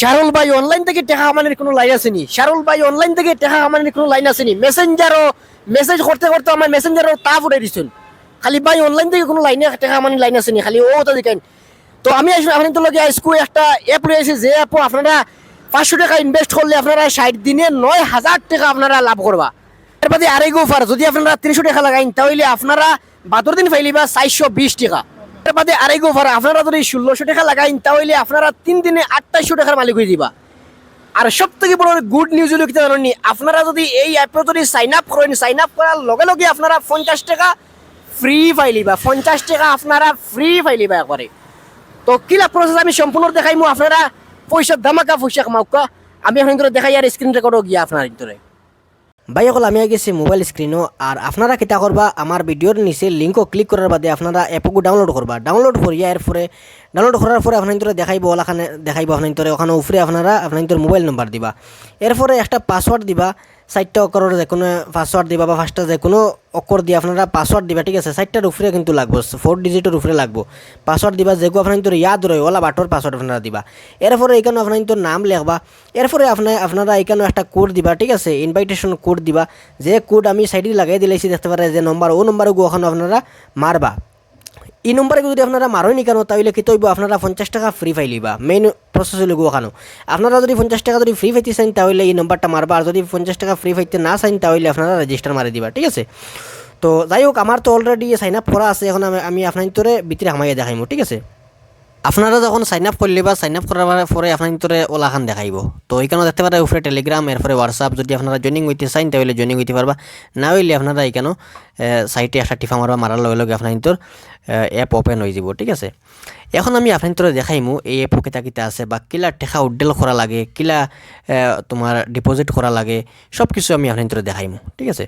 শারুল ভাই অনলাইন থেকে টেহা আমানের কোনো লাইন আসেনি। শারুল ভাই অনলাইন থেকে টেহা আমানের কোনো লাইন আসেনি। মেসেঞ্জারও মেসেজ করতে করতে আমার মেসেঞ্জারও তা ফুটে দিচ্ছেন খালি ভাই অনলাইন থেকে কোনো লাইনে টেহা আমানের লাইন আসেনি। খালি ও তো দেখেন তো আমি আপনাদের লগে আজকে একটা অ্যাপ রয়েছে, যে অ্যাপও আপনারা পাঁচশো টাকা ইনভেস্ট করলে আপনারা ষাট দিনে নয় হাজার টাকা আপনারা লাভ করবা। এর বাদে আরেক অফার যদি আপনারা তিনশো টাকা লাগাইন, তাহলে আপনারা বাহাত্তর দিন ফাইলিবা চারশো বিশ টাকা। বাদে আরেক অফার আপনারা যদি ষোলোশো টাকা লাগাইন, তাহলে আপনারা তিন দিনে আটটাইশো টাকার মালিক হয়ে দিবা আর সব থেকে বড় গুড নিউজ হলো কি জানেন আপনারা যদি এই অ্যাপে যদি সাইন আপ করেন সাইন আপ করার লগে লগে আপনারা পঞ্চাশ টাকা ফ্রি ফাইলিবা পঞ্চাশ টাকা আপনারা ফ্রি ফাইলিবা একবারে। তো কিলা প্রসেস আমি সম্পূর্ণ দেখাইমু আপনারা পয়সা ধামাকা পয়সা কামাউকা আমি এখন দেখাই আর স্ক্রিন রেকর্ডও গিয়া আপনার ভিতরে ভাই, অকল আমি গেছি মোবাইল স্ক্রিনও আর আপনারা কিতা করবা আমার ভিডিওর নিচে লিঙ্কও ক্লিক করার বাদে আপনারা অ্যাপকু ডাউনলোড করবা ডাউনলোড করিয়া এর পরে ডাউনলোড করার পরে আপনার ভিতরে দেখাইব ওখানে দেখাইব আপনার ভিতরে ওখানে উপরে আপনারা আপনার ভিতরে মোবাইল নাম্বার দিবা। এরপরে একটা পাসওয়ার্ড দিবা চারটা অকরের যে কোনো পাসওয়ার্ড দিবা বা পাঁচটা যে কোনো অকর দিয়ে আপনারা পাসওয়ার্ড দিবা, ঠিক আছে? চারটার উপরে কিন্তু লাগবো ফোর ডিজিটের উপরে লাগবো। পাসওয়ার্ড দিবা যেগুলো আপনার কিন্তু ইয়াদ রয়, ওলা বাটর পাসওয়ার্ড আপনারা দিবা। এরপরে এখানে আপনার কিন্তু নাম লেখবা। এরপরে আপনার, আপনারা এখানে একটা কোড দিবা, ঠিক আছে? ইনভাইটেশন কোড দিবা। যে কোড আমি সাইডে লাগাই দিলাইছি, দেখতে পারে যে নম্বর ও নম্বরে ওখানে আপনারা মারবা। এই নম্বরে যদি আপনারা মারোনি কেন তাহলে কি তৈব? আপনারা পঞ্চাশ টাকা ফ্রি ফাইলিবা মেইন প্রসেস হইল ওখানো আপনারা যদি পঞ্চাশ টাকা যদি ফ্রি ফাইতে চান তাহলে এই নম্বরটা মারবা। আর যদি পঞ্চাশ টাকা ফ্রি ফাইতে না চান তাহলে আপনারা রেজিস্টার মারি দিবা, ঠিক আছে? তো যাই হোক, আমার তো অলরেডি সাইন আপ করা আছে। এখন আমি আপনার ভিতরে ভিতরে হামাইয়া দেখাইমু, ঠিক আছে? আপনারা যখন সাইন আপ করলে বা সাইন আপ করার পরে আপনার ভিতরে ওলাখান দেখাইব। তো এইখানে দেখতে পারে, উপরে টেলিগ্রাম এরপরে হোয়াটসঅ্যাপ যদি আপনারা জয়েনিং হইতে চান তাহলে জয়েনিং হইতে পারবা। না হইলে আপনারা এইখানে সাইটে একটা টিফা মারবা, মারার লগে লগে আপনার ভিতর। অ্যাপ ওপেন হয়ে যাব, ঠিক আছে? এখন আমি আপনার দেখাইমু, এই অ্যাপ কিতা কিতা আছে, বা কিলা টেকা উড্ডেল করা লাগে, কিলা তোমার ডিপোজিট করা লাগে সব কিছু আমি আপনার দেখাইমু, ঠিক আছে?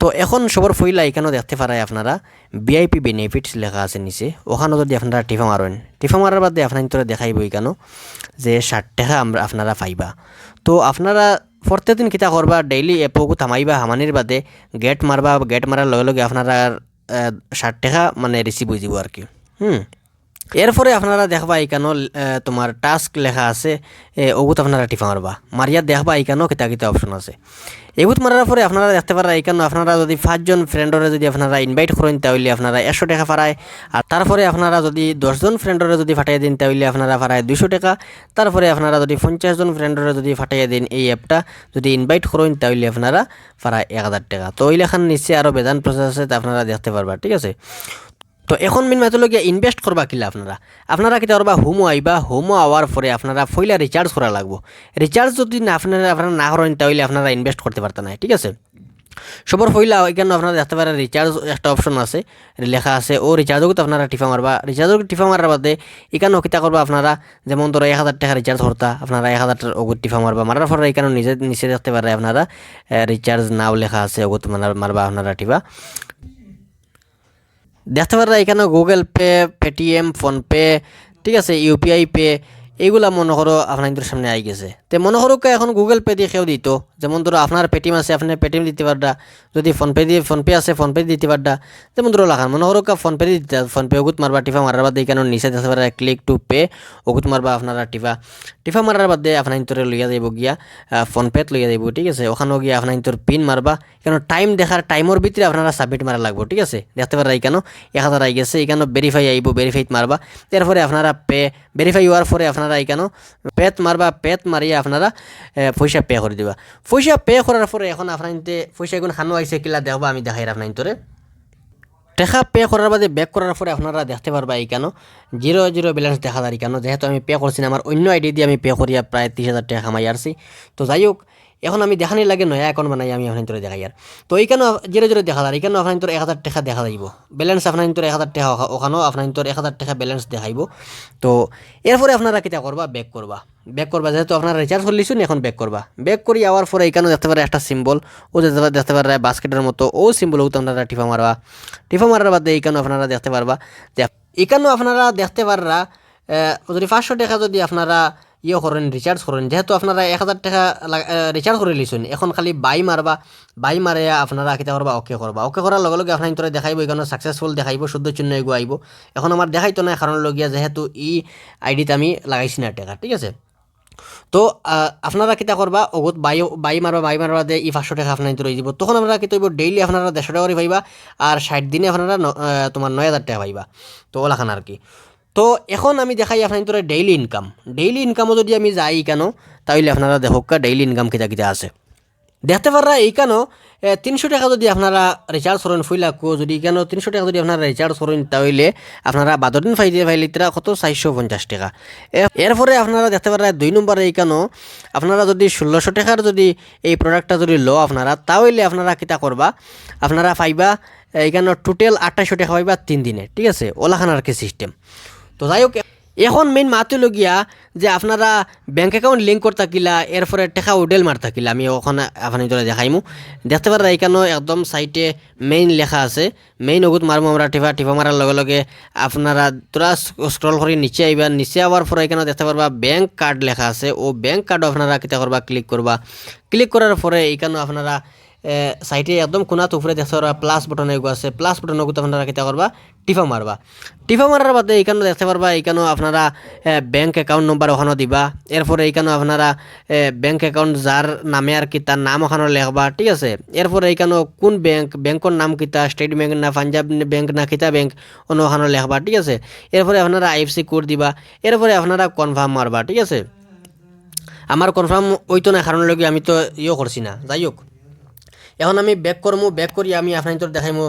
তো এখন সবর ফইলা এখানেও দেখতে পারায় আপনারা ভিআইপি বেনিফিটস লেখা আছে নিচে ওখানে যদি আপনারা টিফা মারেন টিফা মারার বাদে আপনার দেখাইব এখানে যে ষাট টাকা আমরা আপনারা পাইবা। তো আপনারা প্রত্যেকদিন কিতা করবা ডেইলি এপকু থামাইবা হামানির বাদে গেট মারবা গেট মারার লগে লগে আপনারা ষাট টাকা মানে রিসিভ হয়ে যাব আর কি হুম? এরপরে আপনারা দেখবা এইখানো তোমার টাস্ক লেখা আছে ওগুত আপনারা টিপা মারবা। মারিয়া দেখবা এইখানো কিতা কিতা অপশন আছে। এগুত মারার পরে আপনারা দেখতে পারা এইখানো আপনারা যদি পাঁচজন ফ্রেন্ডরে যদি আপনারা ইনভাইট করেন, তাহলে আপনারা একশো টাকা পারায় আর তারপরে আপনারা যদি দশজন ফ্রেন্ডরে যদি ফাটাই দিন, তাহলে আপনারা পারায় দুশো টাকা। তারপরে আপনারা যদি পঞ্চাশ জন ফ্রেন্ডরে যদি ফাটাইয়া দিন এই অ্যাপটা যদি ইনভাইট করেন, তাহলে আপনারা পারায় এক হাজার টাকা। তো ওই লেখান নিচে আরও বেদান প্রসেস আছে, তা আপনারা দেখতে পারবা, ঠিক আছে? তো এখন মিন মাতলগিয়া ইনভেস্ট করবা কিলা আপনারা আপনারা কিতা করবা হোমো আইবা? হোমো আওয়ার পরে আপনারা ফইলা রিচার্জ করা লাগবো। রিচার্জ যদি না আপনারা আপনারা না করেন, তাহলে আপনারা ইনভেস্ট করতে পারতেন না ঠিক আছে? সবর ফইলা এখানে আপনারা দেখতে পারেন রিচার্জ একটা অপশন আছে লেখা আছে, ও রিচার্জও তো আপনারা টিফা মারবা। রিচার্জও টিফা মারার বাদে এখানেও কিতা করবা আপনারা, যেমন ধরো এক হাজার টাকা রিচার্জ করতা আপনারা এক হাজার টাকার ওগুত টিফা মারবা। মারার পরে এখানে নিজে নিচে দেখতে পারে আপনারা রিচার্জ নাও লেখা আছে, ওগুত মারবা আপনারা টিফা। দেখতে পারা এখানে গুগল পে পেটিএম ফোনপে ঠিক আছে ইউপিআই পে এইগুলা মনে করো আপনাদের সামনে আই গেছে। তে মনে করো এখন গুগল পে দিয়ে খেয়েও দিত। যেমন ধরো আপনার পেটিএম আছে, আপনার পেটিএম দিতে পারডা। যদি ফোনপে দিয়ে ফোনপে আছে ফোনপে দিতে পারডা। যেমন ধরো লাখান মনে করো ফোনপে দিতে ফোনপে ওগুত মারবা, টিফা মারার বাদে এখানে নিচে দেখতে পারা ক্লিক টু পে ওগুত মারবা আপনারা টিফা। টিফা মারার বাদে আপনার ভিতরে লইয়া যাইব গিয়া ফোনপেত লইয়া যাইব, ঠিক আছে? ওখানেও গিয়া আপনার ভিতর পিন মারবা। কেন টাইম দেখার টাইমের ভিতরে আপনারা সাবমিট মারা লাগবো, ঠিক আছে? দেখতে পারা এখানে এক হাজার আই গেছে এখানে ভেরিফাই আইব ভেরিফাইত মারবা। এরপরে আপনারা পে ভেরিফাই হওয়ার পরে আপনারা এখানে পেত মারবা পেত মারিয়া আপনারা পয়সা পে করে দিবা। পয়সা পে করার পরে এখন আপনার পয়সা এখন খানো আইসে কিলা দেখবা আমি দেখাই আপনার নিতরে টাকা পে করার বাদে ব্যাক করার পরে আপনারা দেখতে পারবা এই কেন? জিরো জিরো ব্যালেন্স দেখা যায় কেন? যেহেতু আমি পে করছি না, আমার অন্য আইডি দিয়ে আমি পে করিয়া প্রায় তিরিশ হাজার টাকা কামাই আসছি তো যাই হোক এখন আমি দেখানি লাগে নয়া অ্যাকাউন্ট বানাই, আমি আপনার তোরে দেখাই আর তো এইখানেও জিরো জিরো দেখা যায় এখানেও আপনার তোর এক হাজার টাকা দেখা যাইব ব্যালেন্স আপনার তোর এক হাজার টাকা ওখা- ওখানেও আপনার তোর এক হাজার টাকা ব্যালেন্স দেখাইব তো এরপরে আপনারা কিতা করবা? ব্যাক করবা। ব্যাক করবা, যেহেতু আপনারা রিচার্জ করলিছুন এখন ব্যাক করবা ব্যাক করি যাওয়ার পরে এখানেও দেখতে পারে একটা সিম্বল ও দেখতে পারে বাস্কেটের মতো, ও সিম্বলও তো আপনারা টিফা মারবা টিফা মারার বাদে এইখানেও আপনারা দেখতে পারবা এখানেও আপনারা দেখতে পাররা যদি পাঁচশো টাকা যদি আপনারা ইয়ে করেন রিচার্জ করেন। যেহেতু আপনারা এক হাজার টাকা রিচার্জ করে লিছুন, এখন খালি বাই মারবা বাই মারে আপনারা কিতা করবা ওকে করবা ওকে করার লগে লগে আপনার তোরা দেখাইব এখানে সাকসেসফুল দেখাইব, শুদ্ধ চিহ্ন এগো আইব এখন আমার দেখাইতো না কারণ লগিয়া, যেহেতু ই আইডিতে আমি লাগাইছি না টাকা ঠিক আছে? তো আপনারা কিতা করবা অগুত বাই বাই মারবা বাই মারবা দে ই পাঁচশো টাকা আপনার রয়ে যাব। তখন আপনারা কি তৈব ডেইলি আপনারা দেড়শো টাকা করে পাইবা আর ষাট দিনে আপনারা তোমার নয় হাজার টাকা পাইবা তো, ওলাখান আর কি। তো এখন আমি দেখাই আপনার ডেইলি ইনকাম ডেইলি ইনকামও যদি আমি যাই কেন তাহলে আপনারা দেখোকা ডেইলি ইনকাম কিতা কিতা আছে। দেখতে পাররা এই কেন তিনশো টাকা যদি আপনারা রিচার্জ করেন ফুইলাকো যদি কেন তিনশো টাকা যদি আপনারা রিচার্জ করেন তাহলে আপনারা বাদর দিন ফাইতে ফাইলে তারা কত চারশো পঞ্চাশ টাকা। এরপরে আপনারা দেখতে পারা দুই নম্বরে এই কেন আপনারা যদি ষোলোশো টাকার যদি এই প্রোডাক্টটা যদি লো আপনারা তাহলে আপনারা কিতা করবা আপনারা পাইবা এইখানে টোটাল আঠাইশো টাকা পাইবা তিন দিনে, ঠিক আছে? ওলাখান আর কি সিস্টেম তো যাই হোক, এখন মেইন মাতো লগিয়া যে আপনারা ব্যাংক অ্যাকাউন্ট লিঙ্ক করতে থাকিলা, এরপরে টেকা উডেল মার থাকিলা, আমি ওখানে আপনার তোরা দেখাইমু দেখতে পারা এখানেও একদম সাইটে মেইন লেখা আছে। মেইন ওগুত মারমু আমরা, টিপা টিপা মারার লগে লগে আপনারা তোরা স্ক্রল করে নিচে আইবা নিচে আবার পরে এখানে দেখতে পারবা ব্যাংক কার্ড লেখা আছে। ও ব্যাংক কার্ড আপনারা কিতা করবা ক্লিক করবা ক্লিক করার পরে এইখানে আপনারা সাইটে একদম কোনাত উপরে দেখতে পারবা প্লাস বটন এগো আছে প্লাস বটন এগো আপনারা কিতা করবা টিপা মারবা। টিপা মারার বাদে এইখানে দেখতে পারবা, এইখানে আপনারা ব্যাংক অ্যাকাউন্ট নম্বর ওখানে দিবা, এরপরে এইখানে আপনারা ব্যাংক অ্যাকাউন্ট যার নামে আর কি তার নাম ওখানে লেখবা, ঠিক আছে? এরপরে এইখানে কোন ব্যাংক ব্যাংকর নাম কিতা স্টেট ব্যাংক না, পাঞ্জাব ব্যাংক না, কিতা ব্যাংক অন্য ওখানে লেখবা, ঠিক আছে? এরপরে আপনারা আইএফসি কোড দিবা, এরপরে আপনারা কনফার্ম মারবা, ঠিক আছে? আমার কনফার্ম ওইতো না কারণ লগে আমি তো ইয়ে করছি না, যাই হোক। এখন আমি ব্যাক করব ব্যাক করি আমি আপনার দেখাইমো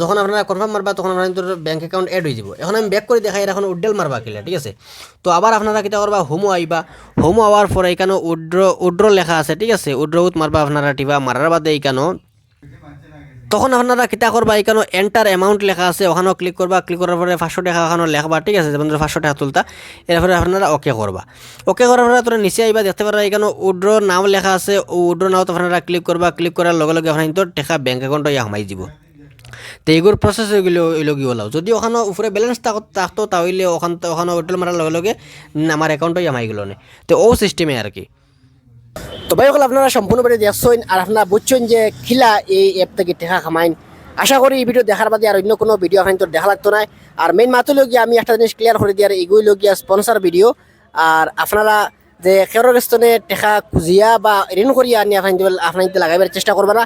যখন আপনারা কনফার্ম মারবা তখন আপনার ব্যাঙ্ক অ্যাকাউন্ট এড হয়ে যাব। এখন আমি ব্যাক করে দেখাই এখন উড্ডেল মারবা কিলা, ঠিক আছে? তো আবার আপনারা কিতা করবা হোমো আইবা হোমো আওয়ার পরে এখানে উড্র উড্র লেখা আছে, ঠিক আছে? উড্র উত মারবা আপনারা টিবা মারার বাদে এইখানো তখন আপনারা কিতা করবা এখানে এন্টার অ্যামাউন্ট লেখা আছে, ওখানেও ক্লিক করবা ক্লিক করার পরে পাঁচশো টাকা ওখানে লেখবা, ঠিক আছে? যেমন পাঁচশো টাকা তুলতা, এরপরে আপনারা ওকে করবা। ওকে করার পরে তোরা নিচে আইবা, দেখতে পারবা এখানে উড্র নাম লেখা আছে উড্র নাও আপনারা ক্লিক করবা ক্লিক করার লগে লগে আপনার তো টাকা ব্যাঙ্ক অ্যাকাউন্টে সোমাই দিব তো এইগুলো প্রসেস এলো কি ওলাও। যদি ওখানে উপরে ব্যালেন্স থাকতো, তাহলে ওখান ওখানে হোটেল মারার লগে লগে আমার অ্যাকাউন্টে আমাই গেল না। তো ও সিস্টেমে আর কি। তো ভাই সকল আপনারা সম্পূর্ণভাবে দেখছেন আর আপনারা বুঝছেন যে খিলা এই অ্যাপ থেকে টেকা খামাইন। আশা করি এই ভিডিও দেখার বাদে আর অন্য কোনো ভিডিও এখন তো দেখা লাগতো না। আর মেইন মাতো লগিয়া আমি একটা জিনিস ক্লিয়ার করে দিই আর এগুই লগিয়া স্পন্সর ভিডিও আর আপনারা যে খেরোর স্থনে টেকা খুঁজিয়া বা ঋণ করিয়া আনি আপনার আপনার লাগাইবার চেষ্টা করবা না।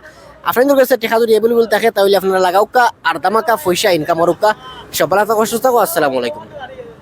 আপনাদের কাছে টেকা যদি এভেলেবল থাকে তাহলে আপনারা লাগাওকা আর দামাকা পয়সা ইনকাম হরুকা সব ভালো থাকো, সুস্থ থাকো, আসসালামু আলাইকুম।